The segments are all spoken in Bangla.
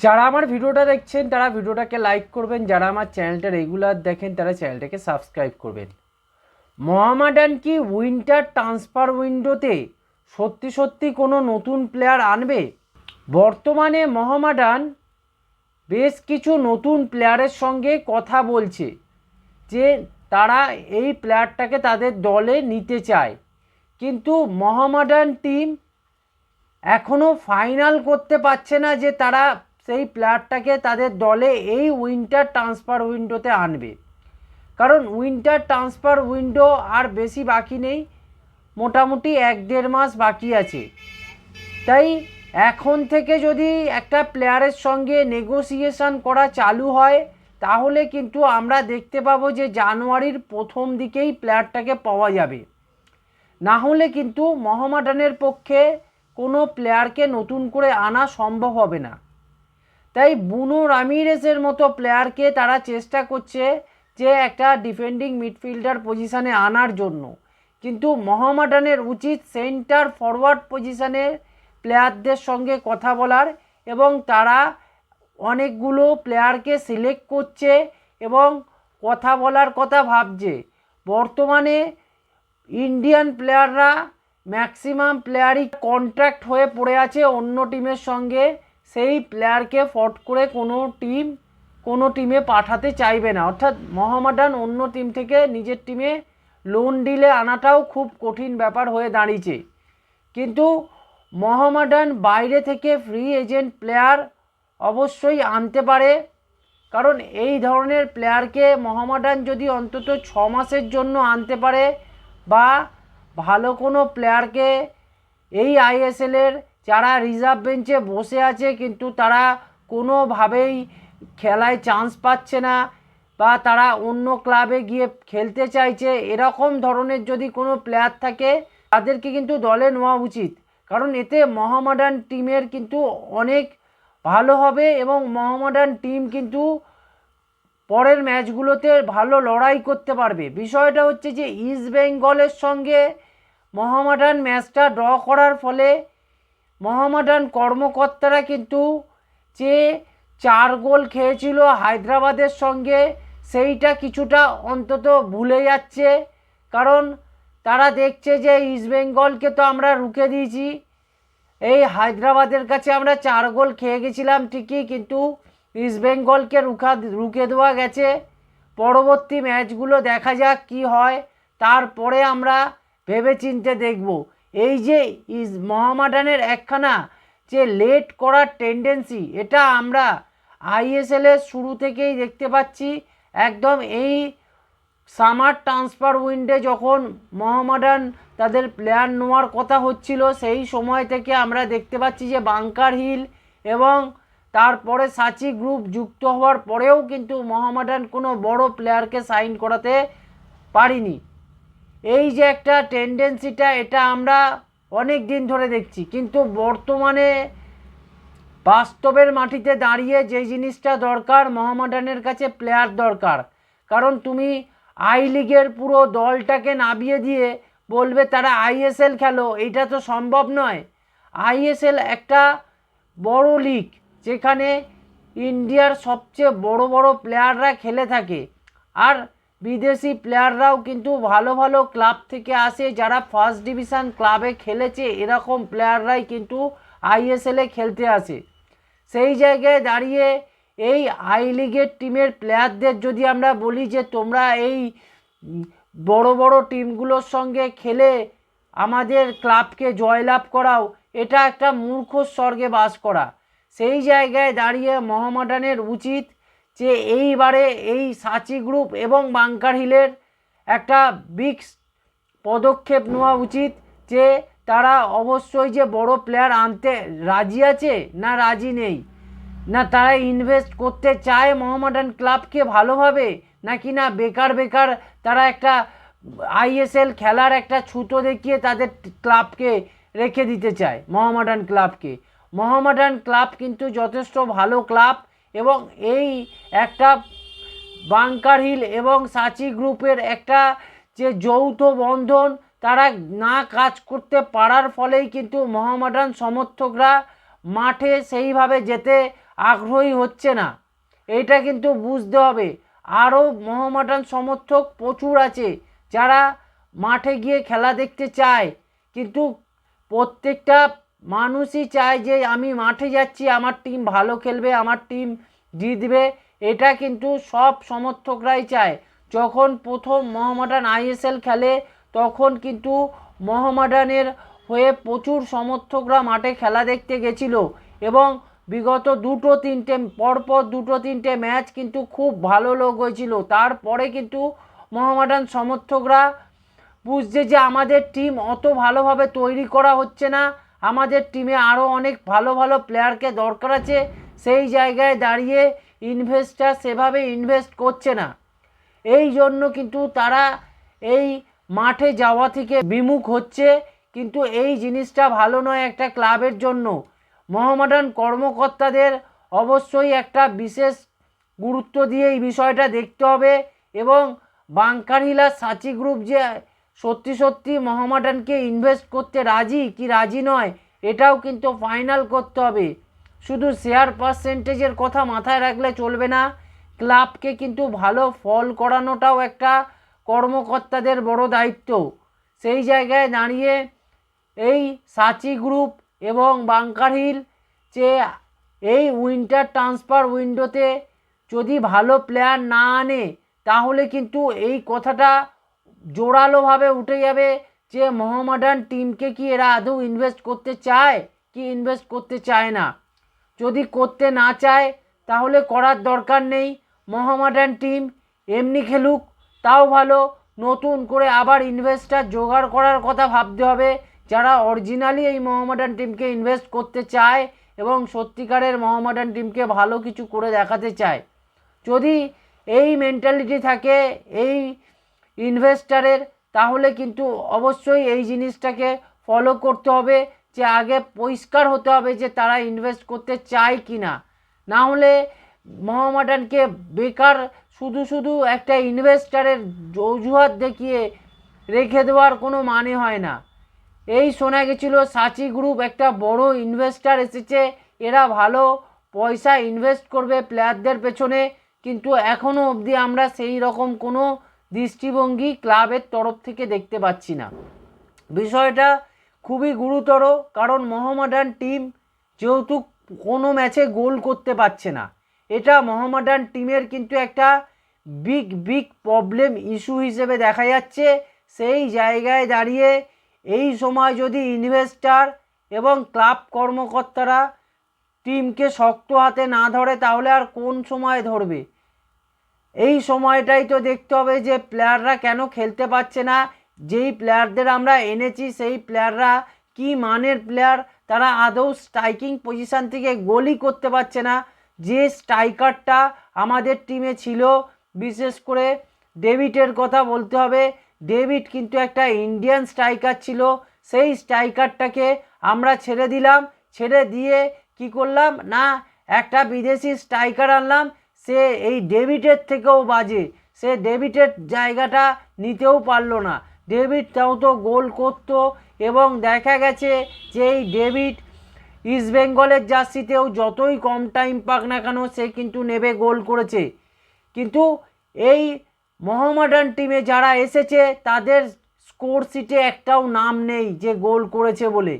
যারা আমার ভিডিওটা দেখছেন, তারা ভিডিওটাকে লাইক করবেন। যারা আমার চ্যানেলটা রেগুলার দেখেন, তারা চ্যানেলটাকে সাবস্ক্রাইব করবেন। মহামাডান কি উইন্টার ট্রান্সফার উইন্ডোতে সত্যি সত্যি কোনো নতুন প্লেয়ার আনবে? বর্তমানে মহামাডান বেশ কিছু নতুন প্লেয়ারের সঙ্গে কথা বলছে যে তারা এই প্লেয়ারটাকে তাদের দলে নিতে চায়। কিন্তু মহামাডান টিম এখনও ফাইনাল করতে পারছে না যে তারা সেই প্লেয়ারটাকে তাদের দলে এই উইন্টার ট্রান্সফার উইন্ডোতে আনবে। কারণ উইন্টার ট্রান্সফার উইন্ডো আর বেশি বাকি নেই, মোটামুটি এক দেড় মাস বাকি আছে। তাই এখন থেকে যদি একটা প্লেয়ারের সঙ্গে নেগোসিয়েশন করা চালু হয়, তাহলে কিন্তু আমরা দেখতে পাবো যে জানুয়ারির প্রথম দিকেই প্লেয়ারটাকে পাওয়া যাবে। না হলে কিন্তু মোহামেডানের পক্ষে কোনো প্লেয়ারকে নতুন করে আনা সম্ভব হবে না। তাই বুনো রামিরেসের মতো প্লেয়ারকে তারা চেষ্টা করছে যে একটা ডিফেন্ডিং মিডফিল্ডার পজিশানে আনার জন্য। কিন্তু মোহামেডানের উচিত সেন্টার ফরওয়ার্ড পজিশানের প্লেয়ারদের সঙ্গে কথা বলার এবং তারা অনেকগুলো প্লেয়ারকে সিলেক্ট করছে এবং কথা বলার কথা ভাবছে। বর্তমানে ইন্ডিয়ান প্লেয়াররা ম্যাক্সিমাম প্লেয়ারই কন্ট্রাক্ট হয়ে পড়ে আছে অন্য টিমের সঙ্গে। সেই প্লেয়ারকে ফট করে কোনো টিম কোনো টিমে পাঠাতে চাইবে না। অর্থাৎ মোহামেডান অন্য টিম থেকে নিজের টিমে লোন ডিলে আনাটাও খুব কঠিন ব্যাপার হয়ে দাঁড়িয়েছে। কিন্তু মোহামেডান বাইরে থেকে ফ্রি এজেন্ট প্লেয়ার অবশ্যই আনতে পারে। কারণ এই ধরনের প্লেয়ারকে মোহামেডান যদি অন্তত ছ মাসের জন্য আনতে পারে বা ভালো কোনো প্লেয়ারকে এই আইএসএলের যারা রিজার্ভ বেঞ্চে বসে আছে, কিন্তু তারা কোনোভাবেই খেলায় চান্স পাচ্ছে না বা তারা অন্য ক্লাবে গিয়ে খেলতে চাইছে, এরকম ধরনের যদি কোনো প্লেয়ার থাকে, তাদেরকে কিন্তু দলে নেওয়া উচিত। কারণ এতে মোহামেডান টিমের কিন্তু অনেক ভালো হবে এবং মোহামেডান টিম কিন্তু পরের ম্যাচগুলোতে ভালো লড়াই করতে পারবে। বিষয়টা হচ্ছে যে, ইস্ট বেঙ্গলের সঙ্গে মোহামেডান ম্যাচটা ড্র করার ফলে মোহামেডান কর্মকর্তারা কিন্তু যে চার গোল খেয়েছিল হায়দ্রাবাদের সঙ্গে, সেইটা কিছুটা অন্তত ভুলে যাচ্ছে। কারণ তারা দেখছে যে ইস্টবেঙ্গলকে তো আমরা রুখে দিয়েছি। এই হায়দ্রাবাদের কাছে আমরা চার গোল খেয়ে গেছিলাম ঠিকই, কিন্তু ইস্টবেঙ্গলকে রুখা, রুখে দেওয়া গেছে। পরবর্তী ম্যাচগুলো দেখা যাক কি হয়। তারপরে আমরা ভেবে চিনতে দেখব। এই যে ইজ মোহামেডানের একখানা যে লেট করার টেন্ডেন্সি এটা আমরা আইএসএলের শুরু থেকেই দেখতে পাচ্ছি। একদম এই সামার ট্রান্সফার উইন্ডে যখন মোহামেডান তাদের প্লেয়ার নেওয়ার কথা হচ্ছিল, সেই সময় থেকে আমরা দেখতে পাচ্ছি যে বাংকার হিল এবং তারপরে সাচি গ্রুপ যুক্ত হওয়ার পরেও কিন্তু মহামাডান কোনো বড় প্লেয়ারকে সাইন করাতে পারিনি। এই যে একটা টেন্ডেন্সিটা এটা আমরা অনেক দিন ধরে দেখছি। কিন্তু বর্তমানে বাস্তবের মাটিতে দাঁড়িয়ে যে জিনিসটা দরকার, মোহামেডানের কাছে প্লেয়ার দরকার। কারণ তুমি আই লিগের পুরো দলটাকে নামিয়ে দিয়ে বলবে, তারা আইএসএল খেলো। এইটা তো সম্ভব নয়। আইএসএল একটা বড় লিগ যেখানে ইন্ডিয়ার সবচেয়ে বড় বড় প্লেয়াররা খেলে থাকে। আর বিদেশি প্লেয়াররাও কিন্তু ভালো ভালো ক্লাব থেকে আসে, যারা ফার্স্ট ডিভিশন ক্লাবে খেলেছে, এরকম প্লেয়াররাই কিন্তু আইএসএলে খেলতে আসে। সেই জায়গায় দাঁড়িয়ে এই আই লিগের টিমের প্লেয়ারদের যদি আমরা বলি যে তোমরা এই বড় বড় টিমগুলোর সঙ্গে খেলে, আমাদের ক্লাবকে জয়লাভ করাও, এটা একটা মূর্খ স্বর্গে বাস করা। সেই জায়গায় দাঁড়িয়ে মোহামেডানের উচিত যে এইবারে এই সাচি গ্রুপ এবং বাংকার হিলের একটা বিগ পদক্ষেপ নেওয়া উচিত যে তারা অবশ্যই যে বড় প্লেয়ার আনতে রাজি আছে না রাজি নেই? না তারা ইনভেস্ট করতে চায় মোহামেডান ক্লাবকে ভালোভাবে? নাকি না বেকার বেকার তারা একটা আইএসএল খেলার একটা ছুতো দেখিয়ে তাদের ক্লাবকে রেখে দিতে চায় মোহামেডান ক্লাবকে? মোহামেডান ক্লাব কিন্তু যথেষ্ট ভালো ক্লাব এবং এই একটা বাংকার হিল এবং সাচি গ্রুপের একটা যে যৌথ বন্ধন, তারা না কাজ করতে পারার ফলেই কিন্তু মোহামেডান সমর্থকরা মাঠে সেইভাবে যেতে আগ্রহী হচ্ছে না। এটা কিন্তু বুঝতে হবে। আরও মোহামেডান সমর্থক প্রচুর আছে যারা মাঠে গিয়ে খেলা দেখতে চায়, কিন্তু প্রত্যেকটা মানুষই চায় যে আমি মাঠে যাচ্ছি, আমার টিম ভালো খেলবে, আমার টিম জিতবে। এটা কিন্তু সব সমর্থকরাই চায়। যখন প্রথম মোহামেডান আইএসএল খেলে, তখন কিন্তু মোহামেডানের হয়ে প্রচুর সমর্থকরা মাঠে খেলা দেখতে গেছিল এবং বিগত দুটো তিনটে, পরপর দুটো তিনটে ম্যাচ কিন্তু খুব ভালো লোক হয়েছিল। তারপরে কিন্তু মোহামেডান সমর্থকরা বুঝছে যে আমাদের টিম অত ভালোভাবে তৈরি করা হচ্ছে না। আমাদের টিমে আরও অনেক ভালো ভালো প্লেয়ারকে দরকার আছে, সেই জায়গায় দাঁড়িয়ে ইনভেস্টার সেভাবে ইনভেস্ট করছে না। এই জন্য কিন্তু তারা এই মাঠে যাওয়া থেকে বিমুখ হচ্ছে, কিন্তু এই জিনিসটা ভালো নয় একটা ক্লাবের জন্য। মোহামেডান কর্মকর্তাদের অবশ্যই একটা বিশেষ গুরুত্ব দিয়ে এই বিষয়টা দেখতে হবে এবং বাঙ্কারহিলা সাচি গ্রুপ যে সত্যি সত্যি মোহামেডানকে ইনভেস্ট করতে রাজি? কি রাজি নয়? এটাও কিন্তু ফাইনাল করতে হবে। শুধু শেয়ার পার্সেন্টেজের কথা মাথায় রাখলে চলবে না। ক্লাবকে কিন্তু ভালো ফল করানোটাও একটা কর্মকর্তাদের বড় দায়িত্ব। সেই জায়গায় দাঁড়িয়ে এই সাচি গ্রুপ এবং বাংকার হিল যে এই উইন্টার ট্রান্সফার উইন্ডোতে যদি ভালো প্লেয়ার না আনে, তাহলে কিন্তু এই কথাটা জোরালোভাবে উঠে যাবে যে মোহামেডান টিমকে কি এরা আদৌ ইনভেস্ট করতে চায়, কি ইনভেস্ট করতে চায় না। যদি করতে না চায়, তাহলে করার দরকার নেই। মোহামেডান টিম এমনি খেলুক, তাও ভালো। নতুন করে আবার ইনভেস্টার জোগাড় করার কথা ভাবতে হবে। যারা অরিজিনালি এই মোহামেডান টিমকে ইনভেস্ট করতে চায় এবং সত্যিকারের মোহামেডান টিমকে ভালো কিছু করে দেখাতে চায়। যদি এই মেন্টালিটি থাকে, এই ইনভেস্টারের তাহলে কিন্তু অবশ্যই এই জিনিসটাকে ফলো করতে হবে যে আগে পরিষ্কার হতে হবে যে তারা ইনভেস্ট করতে চায় কি না না হলে মোহামেডানকে বেকার শুধু শুধু একটা ইনভেস্টারের অজুহাত দেখিয়ে রেখে দেওয়ার কোনো মানে হয় না। এই শোনা গেছিল সাচি গ্রুপ একটা বড় ইনভেস্টার এসেছে, এরা ভালো পয়সা ইনভেস্ট করবে প্লেয়ারদের পেছনে, কিন্তু এখনও অবধি আমরা সেই রকম কোনো দৃষ্টিভঙ্গি ক্লাবের তরফ থেকে দেখতে পাচ্ছি না। বিষয়টা খুবই গুরুতর, কারণ মোহামেডান টিম যেহেতু কোনো ম্যাচে গোল করতে পারছে না। এটা মোহামেডান টিমের কিন্তু একটা বিগ বিগ প্রবলেম ইস্যু হিসেবে দেখা যাচ্ছে। সেই জায়গায় দাঁড়িয়ে এই সময় যদি ইনভেস্টার এবং ক্লাব কর্মকর্তারা টিমকে শক্ত হাতে না ধরে, তাহলে আর কোন সময় ধরবে? এই সময়টাই তো দেখতে হবে যে প্লেয়াররা কেন খেলতে পারছে না। যেই প্লেয়ারদের আমরা এনেছি, সেই প্লেয়াররা কি মানের প্লেয়ার তারা আদৌ স্ট্রাইকিং পজিশান থেকে গোলই করতে পারছে না। যে স্ট্রাইকারটা আমাদের টিমে ছিল, বিশেষ করে ডেভিডের কথা বলতে হবে। ডেভিড কিন্তু একটা ইন্ডিয়ান স্ট্রাইকার ছিল। সেই স্ট্রাইকারটাকে আমরা ছেড়ে দিলাম। ছেড়ে দিয়ে কি করলাম? না, একটা বিদেশি স্ট্রাইকার আনলাম। সে এই ডেভিডের থেকেও বাজে। সে ডেভিডের জায়গাটা নিতেও পারল না। ডেভিড তাও তো গোল করতো এবং দেখা গেছে যে এই ডেভিড ইস্ট বেঙ্গলের জার্সিতেও যতই কম টাইম পাক না কেন সে কিন্তু নেবে গোল করেছে। কিন্তু এই মোহামেডান টিমে যারা এসেছে, তাদের স্কোর শিটে একটাও নাম নেই যে গোল করেছে বলে।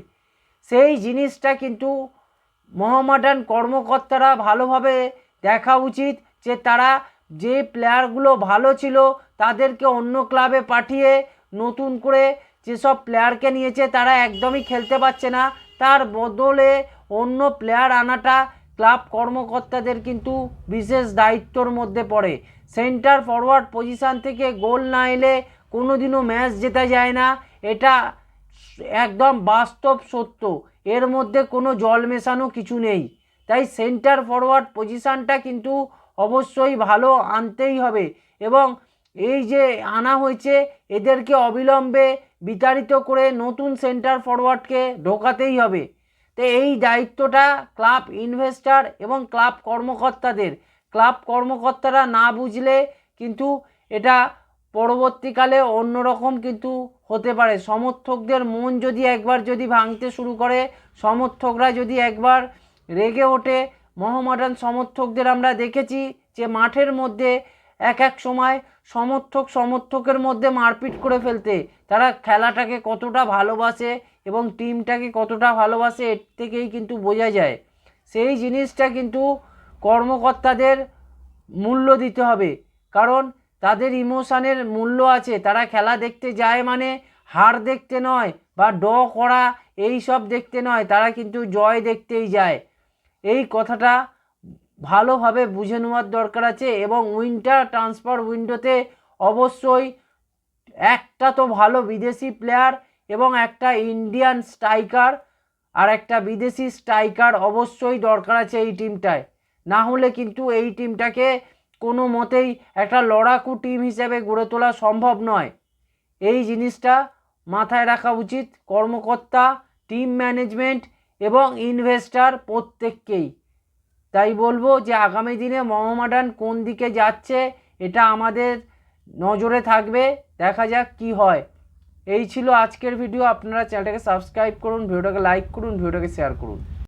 সেই জিনিসটা কিন্তু মোহামেডান কর্মকর্তারা ভালোভাবে দেখা উচিত যে তারা যে প্লেয়ারগুলো ভালো ছিল তাদেরকে অন্য ক্লাবে পাঠিয়ে নতুন করে যেসব প্লেয়ারকে নিয়েছে তারা একদমই খেলতে পারছে না। তার বদলে অন্য প্লেয়ার আনাটা ক্লাব কর্মকর্তাদের কিন্তু বিশেষ দায়িত্বর মধ্যে পড়ে। সেন্টার ফরওয়ার্ড পজিশান থেকে গোল না এলে কোনো দিনও ম্যাচ জেতা যায় না। এটা একদম বাস্তব সত্য। এর মধ্যে কোনো জল মেশানো কিছু নেই। তাই সেন্টার ফরওয়ার্ড পজিশানটা কিন্তু অবশ্যই ভালো আনতেই হবে এবং এই যে আনা হয়েছে, এদেরকে অবিলম্বে বিতাড়িত করে নতুন সেন্টার ফরওয়ার্ডকে ঢোকাতেই হবে। তো এই দায়িত্বটা ক্লাব ইনভেস্টার এবং ক্লাব কর্মকর্তাদের। ক্লাব কর্মকর্তারা না বুঝলে কিন্তু এটা পরবর্তীকালে অন্যরকম কিন্তু হতে পারে। সমর্থকদের মন যদি একবার যদি ভাঙতে শুরু করে, সমর্থকরা যদি একবার রেগে ওঠে। মোহামেডান সমর্থকদের আমরা দেখেছি যে মাঠের মধ্যে এক এক সময় সমর্থক সমর্থকের মধ্যে মারপিট করে ফেলতে। তারা খেলাটাকে কতটা ভালোবাসে এবং টিমটাকে কতটা ভালোবাসে এর থেকেই কিন্তু বোঝা যায়। সেই জিনিসটা কিন্তু কর্মকর্তাদের মূল্য দিতে হবে। কারণ তাদের ইমোশানের মূল্য আছে। তারা খেলা দেখতে যায় মানে হার দেখতে নয় বা ড করা এই সব দেখতে নয়। তারা কিন্তু জয় দেখতেই যায়। এই কথাটা ভালোভাবে বুঝে নেওয়ার দরকার আছে এবং উইন্টার ট্রান্সফার উইন্ডোতে অবশ্যই একটা তো ভালো বিদেশি প্লেয়ার এবং একটা ইন্ডিয়ান স্ট্রাইকার আর একটা বিদেশি স্ট্রাইকার অবশ্যই দরকার আছে এই টিমটায়। না হলে কিন্তু এই টিমটাকে কোনো মতেই একটা লড়াকু টিম হিসেবে গড়ে তোলা সম্ভব নয়। এই জিনিসটা মাথায় রাখা উচিত। কর্মকর্তা, টিম ম্যানেজমেন্ট এবং ইনভেস্টার প্রত্যেককেই। তাই বলব যে আগামী দিনে মহামাডান কোন দিকে যাচ্ছে, এটা আমাদের নজরে থাকবে। দেখা যাক কি হয়। এই ছিল আজকের ভিডিও আপনারা চ্যানেলটাকে সাবস্ক্রাইব করুন, ভিডিওটাকে লাইক করুন, ভিডিওটাকে শেয়ার করুন।